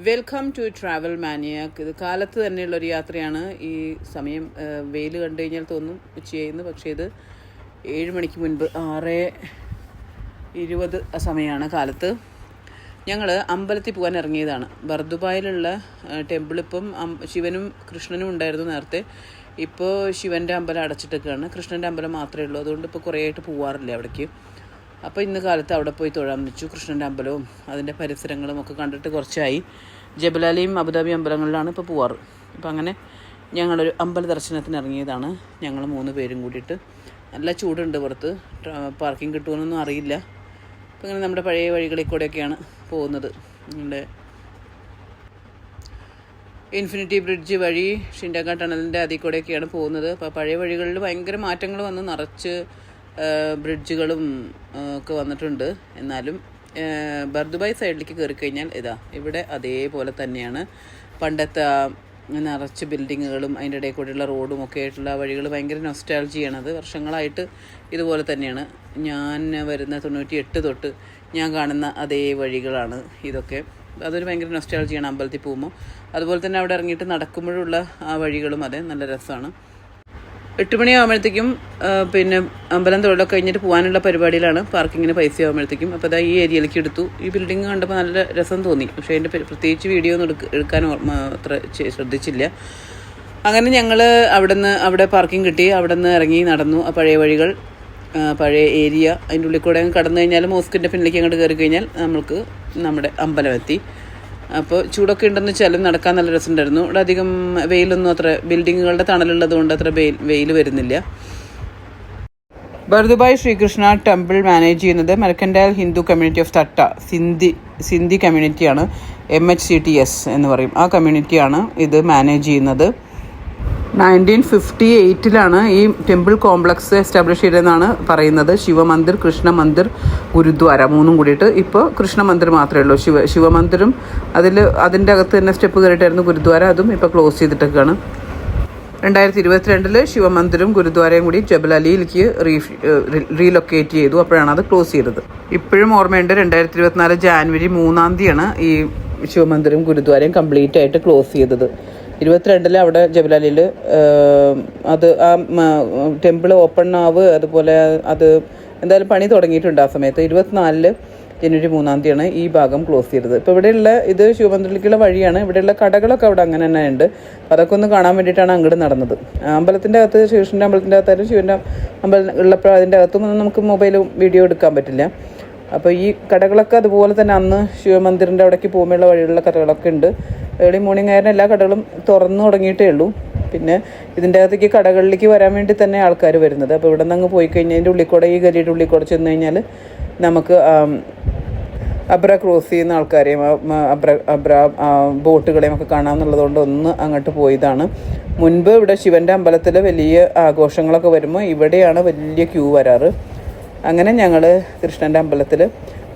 Welcome to travel മാനിയാക്ക് ഇത് കാലത്ത് തന്നെയുള്ള ഒരു യാത്രയാണ്. ഈ സമയം വെയിൽ കണ്ടു കഴിഞ്ഞാൽ തോന്നും ഉച്ചയായിരുന്നു പക്ഷേ ഇത് ഏഴ് മണിക്ക് മുൻപ് ആറ് ഇരുപത് സമയമാണ് കാലത്ത്. ഞങ്ങൾ അമ്പലത്തിൽ പോകാൻ ഇറങ്ങിയതാണ്. ബർദുബായിലുള്ള ടെമ്പിൾ ഇപ്പം ശിവനും കൃഷ്ണനും ഉണ്ടായിരുന്നു നേരത്തെ. ഇപ്പോൾ ശിവന്റെ അമ്പലം അടച്ചിട്ടൊക്കെയാണ് കൃഷ്ണന്റെ അമ്പലം മാത്രമേ ഉള്ളൂ. അതുകൊണ്ട് ഇപ്പോൾ കുറേ ആയിട്ട് പോവാറില്ല അവിടേക്ക്. അപ്പോൾ ഇന്ന് കാലത്ത് അവിടെ പോയി തൊഴാൻ വെച്ചു. കൃഷ്ണന്റെ അമ്പലവും അതിന്റെ പരിസരങ്ങളും ഒക്കെ കണ്ടിട്ട് കുറച്ചായി. ജബലാലിയും അബുദാബി അമ്പലങ്ങളിലാണ് ഇപ്പോൾ പോവാറ്. അപ്പോൾ അങ്ങനെ ഞങ്ങളൊരു അമ്പല ദർശനത്തിന് ഇറങ്ങിയതാണ്. ഞങ്ങൾ മൂന്ന് പേരും കൂടിയിട്ട്. നല്ല ചൂടുണ്ട് പുറത്ത്. പാർക്കിംഗ് കിട്ടുമെന്നൊന്നും അറിയില്ല. അപ്പോൾ ഇങ്ങനെ നമ്മുടെ പഴയ വഴികളിൽ കൂടെയൊക്കെയാണ് പോകുന്നത്. നമ്മുടെ ഇൻഫിനിറ്റി ബ്രിഡ്ജ് വഴി ഷിൻഡാക്ക ടണലിന്റെ അതിൽ കൂടെയൊക്കെയാണ് പോകുന്നത്. അപ്പോൾ പഴയ വഴികളിൽ ഭയങ്കര മാറ്റങ്ങൾ വന്ന് നിറച്ച് ബ്രിഡ്ജുകളും ഒക്കെ വന്നിട്ടുണ്ട്. എന്നാലും ബർദുബായ് സൈഡിലേക്ക് കയറി കഴിഞ്ഞാൽ ഇതാ ഇവിടെ അതേപോലെ തന്നെയാണ്. പണ്ടത്തെ നിറച്ച് ബിൽഡിങ്ങുകളും അതിന്റെ ഇടയിൽ കൂടെയുള്ള റോഡും ഒക്കെ ആയിട്ടുള്ള വഴികൾ ഭയങ്കര നൊസ്റ്റാൾജിയാണ് അത് വർഷങ്ങളായിട്ട് ഇതുപോലെ തന്നെയാണ്. ഞാൻ വരുന്ന തൊണ്ണൂറ്റി എട്ട് തൊട്ട് ഞാൻ കാണുന്ന അതേ വഴികളാണ് ഇതൊക്കെ. അതൊരു ഭയങ്കര നൊസ്റ്റാൾജിയാണ് അമ്പലത്തിൽ പോകുമ്പോൾ. അതുപോലെ തന്നെ അവിടെ ഇറങ്ങിയിട്ട് നടക്കുമ്പോഴുള്ള ആ വഴികളും അതെ നല്ല രസമാണ്. എട്ട് മണിയാകുമ്പോഴത്തേക്കും പിന്നെ അമ്പലം തൊഴിലൊക്കെ കഴിഞ്ഞിട്ട് പോകാനുള്ള പരിപാടിയിലാണ് പാർക്കിങ്ങിന് പൈസ ആകുമ്പോഴത്തേക്കും അപ്പോൾ അതാ ഈ ഏരിയയിലേക്ക് എടുത്തു. ഈ ബിൽഡിംഗ് കണ്ടപ്പോൾ നല്ല രസം തോന്നി. പക്ഷേ അതിന്റെ പ്ര- പ്രത്യേകിച്ച് വീഡിയോ ഒന്നും എടുക്ക എടുക്കാൻ അത്ര ശ്രദ്ധിച്ചില്ല. അങ്ങനെ ഞങ്ങൾ അവിടെ നിന്ന് അവിടെ പാർക്കിംഗ് കിട്ടി. അവിടെ നിന്ന് ഇറങ്ങി നടന്നു. ആ പഴയ വഴികൾ പഴയ ഏരിയ അതിന്റെ ഉള്ളിൽ കൂടെ കടന്നു കഴിഞ്ഞാൽ മോസ്കിന്റെ പിന്നിലേക്ക് അങ്ങോട്ട് കയറി കഴിഞ്ഞാൽ നമുക്ക് നമ്മുടെ അമ്പലം എത്തി. അപ്പോൾ ചൂടൊക്കെ ഉണ്ടെന്ന് വെച്ചാലും നടക്കാൻ നല്ല രസമുണ്ടായിരുന്നു. ഇവിടെ അധികം വെയിലൊന്നും അത്ര ബിൽഡിങ്ങുകളുടെ തണലുള്ളത് കൊണ്ട് അത്ര വെയിൽ വെയിൽ വരുന്നില്ല. Bur Dubai Srikrishna temple manage ചെയ്യുന്നത് mercantile Hindu community of Thatta Sindhi Sindhi കമ്മ്യൂണിറ്റിയാണ് M H C T S എന്ന് പറയും. ആ കമ്മ്യൂണിറ്റിയാണ് ഇത് മാനേജ് ചെയ്യുന്നത്. നയന്റീൻ ഫിഫ്റ്റി എയ്റ്റിലാണ് ഈ ടെമ്പിൾ കോംപ്ലക്സ് എസ്റ്റാബ്ലിഷ് ചെയ്തതെന്നാണ് പറയുന്നത്. ശിവമന്ദിർ കൃഷ്ണമന്ദിർ ഗുരുദ്വാര മൂന്നും കൂടിയിട്ട് ഇപ്പോൾ കൃഷ്ണമന്ദിർ മാത്രമേ ഉള്ളൂ. ശിവ ശിവമന്ദിറും അതിൽ അതിന്റെ അകത്ത് തന്നെ സ്റ്റെപ്പ് കയറിയിട്ടായിരുന്നു ഗുരുദ്വാര. അതും ഇപ്പോൾ ക്ലോസ് ചെയ്തിട്ടൊക്കെയാണ്. രണ്ടായിരത്തി ഇരുപത്തിരണ്ടിൽ ശിവമന്ദിരും ഗുരുദ്വാരയും കൂടി ജബലലിയിലേക്ക് റീ റീലൊക്കേറ്റ് ചെയ്തു. അപ്പോഴാണ് അത് ക്ലോസ് ചെയ്തത്. ഇപ്പോഴും ഓർമ്മയുണ്ട് രണ്ടായിരത്തി ഇരുപത്തിനാല് ജാനുവരി മൂന്നാം തീയതിയാണ് ഈ ശിവമന്ദിരം ഗുരുദ്വാരയും കംപ്ലീറ്റ് ആയിട്ട് ക്ലോസ് ചെയ്തത്. ഇരുപത്തിരണ്ടിൽ അവിടെ ജബലാലിയിൽ അത് ആ ടെമ്പിൾ ഓപ്പൺ ആവ് അതുപോലെ അത് എന്തായാലും പണി തുടങ്ങിയിട്ടുണ്ട് ആ സമയത്ത്. ഇരുപത്തിനാലിൽ ജനുവരി മൂന്നാം തീയതിയാണ് ഈ ഭാഗം ക്ലോസ് ചെയ്തത്. ഇപ്പോൾ ഇവിടെയുള്ള ഇത് ശിവമന്ദിരത്തിലേക്കുള്ള വഴിയാണ്. ഇവിടെയുള്ള കടകളൊക്കെ അവിടെ അങ്ങനെ തന്നെ ഉണ്ട്. അപ്പോൾ അതൊക്കെ ഒന്ന് കാണാൻ വേണ്ടിയിട്ടാണ് അങ്ങോട്ട് നടന്നത്. അമ്പലത്തിന്റെ അകത്ത് ശ്രീകൃഷ്ണന്റെ അമ്പലത്തിന്റെ അകത്തായാലും ശിവന്റെ അമ്പലം ഉള്ളപ്പോൾ അതിന്റെ അകത്തും ഒന്നും നമുക്ക് മൊബൈലും വീഡിയോ എടുക്കാൻ പറ്റില്ല. അപ്പോൾ ഈ കടകളൊക്കെ അതുപോലെ തന്നെ അന്ന് ശിവമന്ദിറിന്റെ അവിടേക്ക് പോകുമ്പോഴുള്ള വഴിയുള്ള കടകളൊക്കെ ഉണ്ട്. ഏർലി മോർണിംഗ് ആയിരുന്നു എല്ലാ കടകളും തുറന്നു തുടങ്ങിയിട്ടേ ഉള്ളൂ. പിന്നെ ഇതിന്റെ അകത്തേക്ക് കടകളിലേക്ക് വരാൻ വേണ്ടി തന്നെ ആൾക്കാർ വരുന്നത്. അപ്പോൾ ഇവിടെ നിന്ന് അങ്ങ് പോയി കഴിഞ്ഞാൽ അതിന്റെ ഉള്ളിൽ ഈ ഗലിയുടെ ഉള്ളിൽ കൂടെ ചെന്ന് കഴിഞ്ഞാൽ നമുക്ക് അബ്ര ക്രോസ് ചെയ്യുന്ന ആൾക്കാരെയും അബ്ര അബ്ര ബോട്ടുകളെയും ഒക്കെ കാണാമെന്നുള്ളതുകൊണ്ട് ഒന്ന് അങ്ങോട്ട് പോയതാണ്. മുൻപ് ഇവിടെ ശിവന്റെ അമ്പലത്തിൽ വലിയ ആഘോഷങ്ങളൊക്കെ വരുമ്പോൾ ഇവിടെയാണ് വലിയ ക്യൂ വരാറ്. അങ്ങനെ ഞങ്ങൾ കൃഷ്ണന്റെ അമ്പലത്തിൽ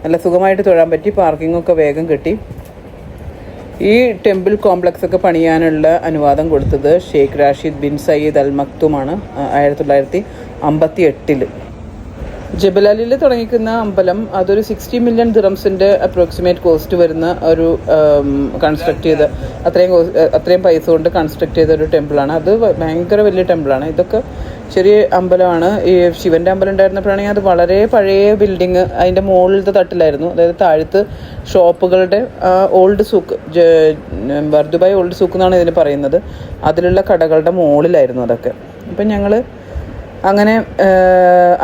നല്ല സുഖമായിട്ട് തൊഴാൻ പറ്റി പാർക്കിങ്ങൊക്കെ വേഗം കിട്ടി. ഈ ടെമ്പിൾ കോംപ്ലക്സ് ഒക്കെ പണിയാനുള്ള അനുവാദം കൊടുത്തത് Sheikh Rashid bin Saeed Al മക്തുമാണ് ആയിരത്തി തൊള്ളായിരത്തി അമ്പത്തി എട്ടിൽ ജബലാലിൽ തുടങ്ങിക്കുന്ന അമ്പലം അതൊരു സിക്സ്റ്റി മില്യൺ ദിറംസിന്റെ അപ്രോക്സിമേറ്റ് കോസ്റ്റ് വരുന്ന ഒരു കൺസ്ട്രക്ട് ചെയ്ത അത്രയും അത്രയും പൈസ കൊണ്ട് കൺസ്ട്രക്ട് ചെയ്ത ഒരു ടെമ്പിളാണ് അത് ഭയങ്കര വലിയ ടെമ്പിളാണ് ഇതൊക്കെ ചെറിയ അമ്പലമാണ്. ഈ ശിവന്റെ അമ്പലം ഉണ്ടായിരുന്നപ്പോഴാണെങ്കിൽ അത് വളരെ പഴയ ബിൽഡിങ് അതിന്റെ മുകളിലത്തെ തട്ടിലായിരുന്നു. അതായത് താഴത്ത് ഷോപ്പുകളുടെ ഓൾഡ് സൂക്ക് വർദുബായ് ഓൾഡ് സൂക്ക് എന്നാണ് ഇതിന് പറയുന്നത്. അതിലുള്ള കടകളുടെ മുകളിലായിരുന്നു അതൊക്കെ. അപ്പം ഞങ്ങൾ അങ്ങനെ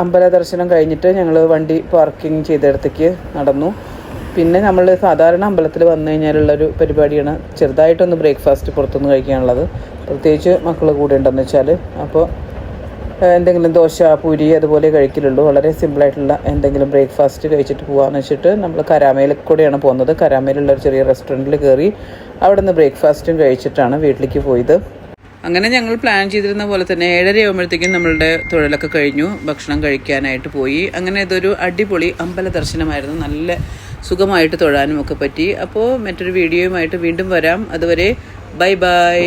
അമ്പല ദർശനം കഴിഞ്ഞിട്ട് ഞങ്ങൾ വണ്ടി പാർക്കിംഗ് ചെയ്തിടത്തേക്ക് നടന്നു. പിന്നെ നമ്മൾ സാധാരണ അമ്പലത്തിൽ വന്നു കഴിഞ്ഞാലുള്ളൊരു പരിപാടിയാണ് ചെറുതായിട്ടൊന്ന് ബ്രേക്ക്ഫാസ്റ്റ് പുറത്തുനിന്ന് കഴിക്കാനുള്ളത്. പ്രത്യേകിച്ച് മക്കൾ കൂടെ ഉണ്ടെന്ന് വെച്ചാൽ അപ്പോൾ എന്തെങ്കിലും ദോശ പൂരി അതുപോലെ കഴിക്കലുള്ളൂ. വളരെ സിമ്പിളായിട്ടുള്ള എന്തെങ്കിലും ബ്രേക്ക്ഫാസ്റ്റ് കഴിച്ചിട്ട് പോകാമെന്ന് വെച്ചിട്ട് നമ്മൾ കരാമയിൽ കൂടെയാണ് പോകുന്നത്. കരാമയിലുള്ള ഒരു ചെറിയ റെസ്റ്റോറന്റിൽ കയറി അവിടെ നിന്ന് ബ്രേക്ക്ഫാസ്റ്റും കഴിച്ചിട്ടാണ് വീട്ടിലേക്ക് പോയത്. അങ്ങനെ ഞങ്ങൾ പ്ലാൻ ചെയ്തിരുന്ന പോലെ തന്നെ ഏഴര ആകുമ്പോഴത്തേക്കും നമ്മളുടെ തൊഴിലൊക്കെ കഴിഞ്ഞു. ഭക്ഷണം കഴിക്കാനായിട്ട് പോയി. അങ്ങനെ ഇതൊരു അടിപൊളി അമ്പല ദർശനമായിരുന്നു. നല്ല സുഖമായിട്ട് തൊഴാനും ഒക്കെ പറ്റി. അപ്പോൾ മറ്റൊരു വീഡിയോയുമായിട്ട് വീണ്ടും വരാം. അതുവരെ ബൈ ബൈ.